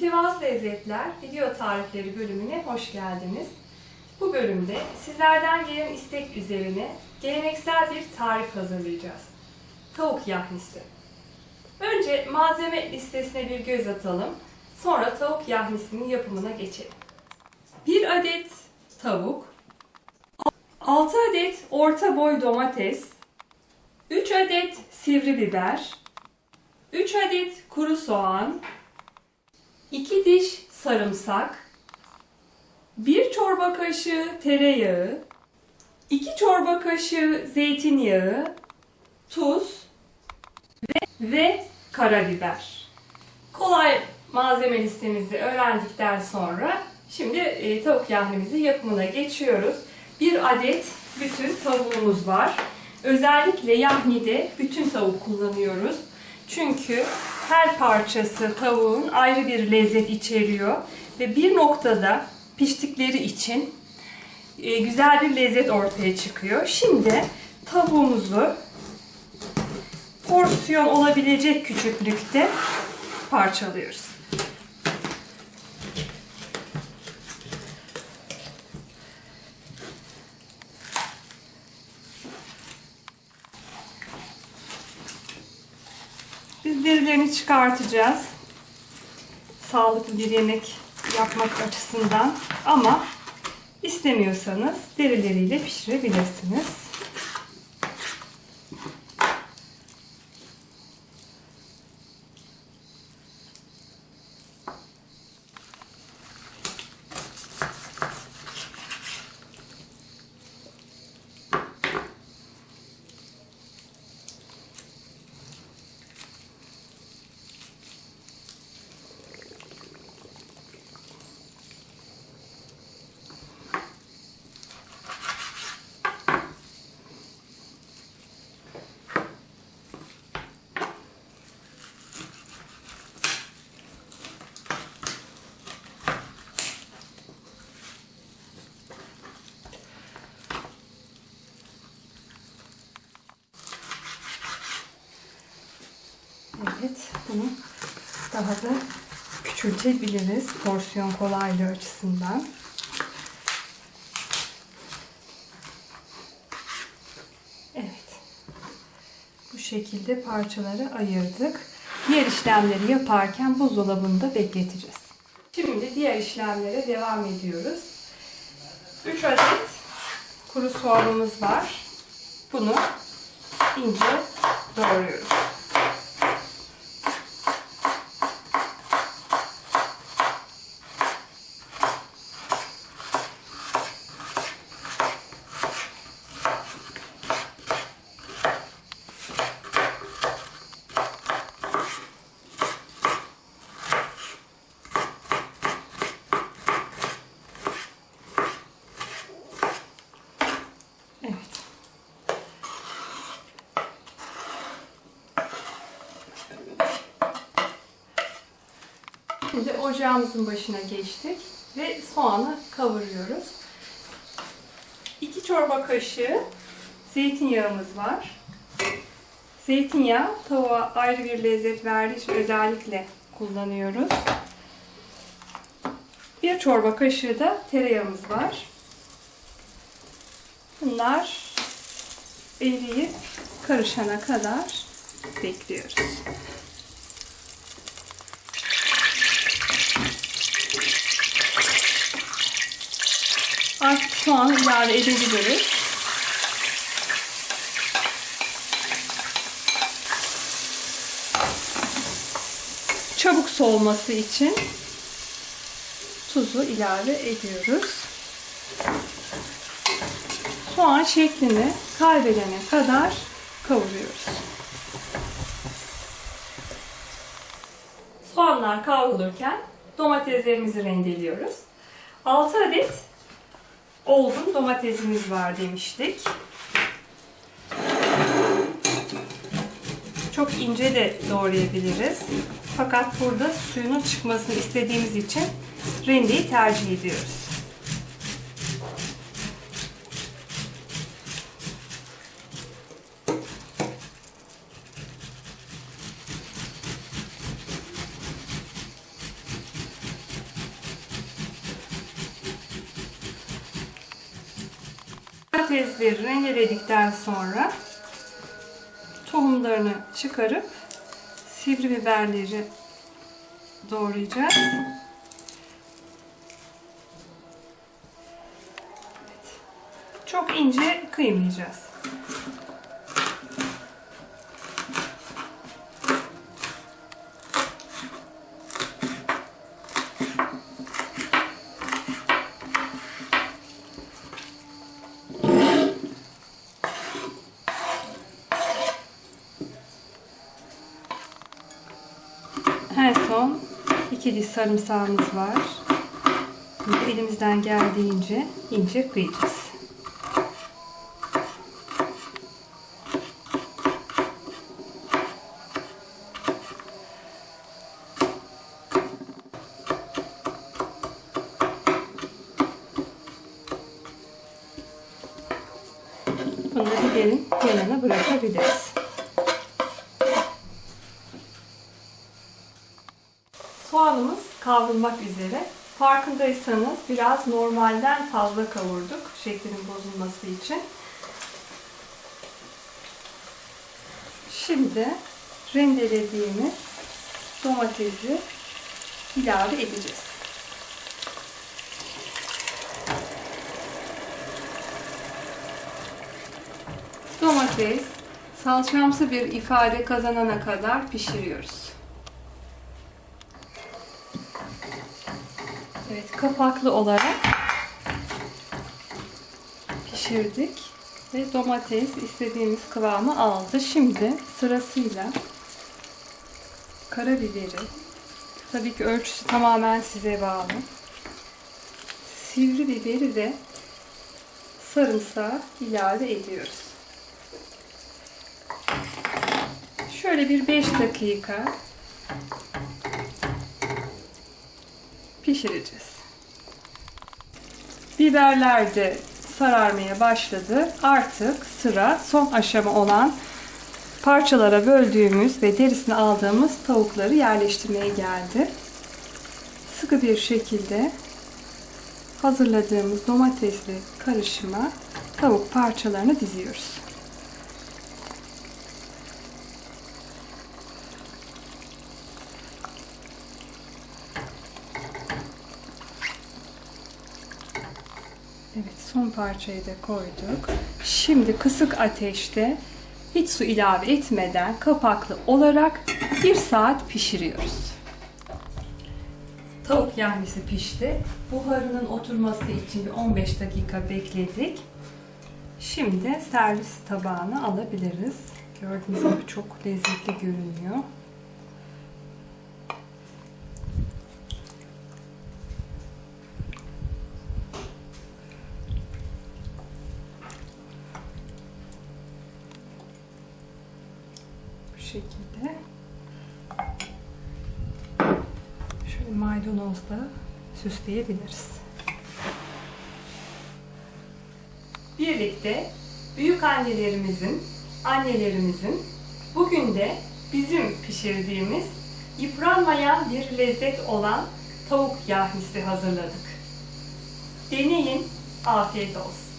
Mütevazı Lezzetler Video Tarifleri bölümüne hoş geldiniz. Bu bölümde sizlerden gelen istek üzerine geleneksel bir tarif hazırlayacağız. Tavuk yahnisi. Önce malzeme listesine bir göz atalım. Sonra tavuk yahnisinin yapımına geçelim. 1 adet tavuk, 6 adet orta boy domates, 3 adet sivri biber, 3 adet kuru soğan, 2 diş sarımsak, 1 çorba kaşığı tereyağı, 2 çorba kaşığı zeytinyağı, tuz ve, ve karabiber. Kolay malzeme listemizi öğrendikten sonra şimdi e, tavuk yahnimizi yapımına geçiyoruz. Bir adet bütün tavuğumuz var. Özellikle yahnide bütün tavuk kullanıyoruz. Çünkü her parçası tavuğun ayrı bir lezzet içeriyor ve bir noktada piştikleri için e, güzel bir lezzet ortaya çıkıyor. Şimdi tavuğumuzu porsiyon olabilecek küçüklükte parçalıyoruz. Derilerini çıkartacağız. Sağlıklı bir yemek yapmak açısından ama istemiyorsanız derileriyle pişirebilirsiniz. Evet, bunu daha da küçültebiliriz porsiyon kolaylığı açısından. Evet. Bu şekilde parçalara ayırdık. Diğer işlemleri yaparken buzdolabında bekleteceğiz. Şimdi diğer işlemlere devam ediyoruz. 3 adet kuru soğanımız var. Bunu ince doğruyoruz. Ocağımızın başına geçtik ve soğanı kavuruyoruz. 2 çorba kaşığı zeytinyağımız var. Zeytinyağı tavuğa ayrı bir lezzet verdiği için özellikle kullanıyoruz. Bir çorba kaşığı da tereyağımız var. Bunlar eriyip karışana kadar bekliyoruz. Artık soğan ilave edebiliriz. Çabuk soğuması için tuzu ilave ediyoruz soğan şeklini kaybedene kadar kavuruyoruz. Soğanlar kavrulurken domateslerimizi rendeliyoruz. 6 adet olgun domatesimiz var demiştik. Çok ince de doğrayabiliriz. Fakat burada suyunun çıkmasını istediğimiz için rendeyi tercih ediyoruz. Domatesleri rendeledikten sonra tohumlarını çıkarıp sivri biberleri doğrayacağız. Çok ince kıymayacağız. Diş sarımsağımız var. Bunu elimizden geldiğince ince kıyacağız. Bunları biberin yanına bırakabiliriz. Soğanımız kavrulmak üzere. Farkındaysanız biraz normalden fazla kavurduk şeklinin bozulması için. Şimdi rendelediğimiz domatesi ilave edeceğiz. Domates salçamsı bir ifade kazanana kadar pişiriyoruz. Evet, kapaklı olarak pişirdik ve domates istediğimiz kıvamı aldı. Şimdi sırasıyla karabiberi, tabii ki ölçüsü tamamen size bağlı. Sivri biberi ve sarımsağı ilave ediyoruz. Şöyle bir 5 dakika pişireceğiz. Biberler de sararmaya başladı. Artık sıra son aşama olan parçalara böldüğümüz ve derisini aldığımız tavukları yerleştirmeye geldi. Sıkı bir şekilde hazırladığımız domatesli karışıma tavuk parçalarını diziyoruz. Evet son parçayı da koyduk. Şimdi kısık ateşte hiç su ilave etmeden kapaklı olarak bir saat pişiriyoruz. Tavuk yahnisi pişti. Buharının oturması için bir 15 dakika bekledik. Şimdi servis tabağına alabiliriz. Gördüğünüz gibi çok lezzetli görünüyor. Şekilde. Şöyle maydanozla süsleyebiliriz. Birlikte büyük annelerimizin, annelerimizin bugün de bizim pişirdiğimiz yıpranmayan bir lezzet olan tavuk yahnisi hazırladık. Deneyin, afiyet olsun.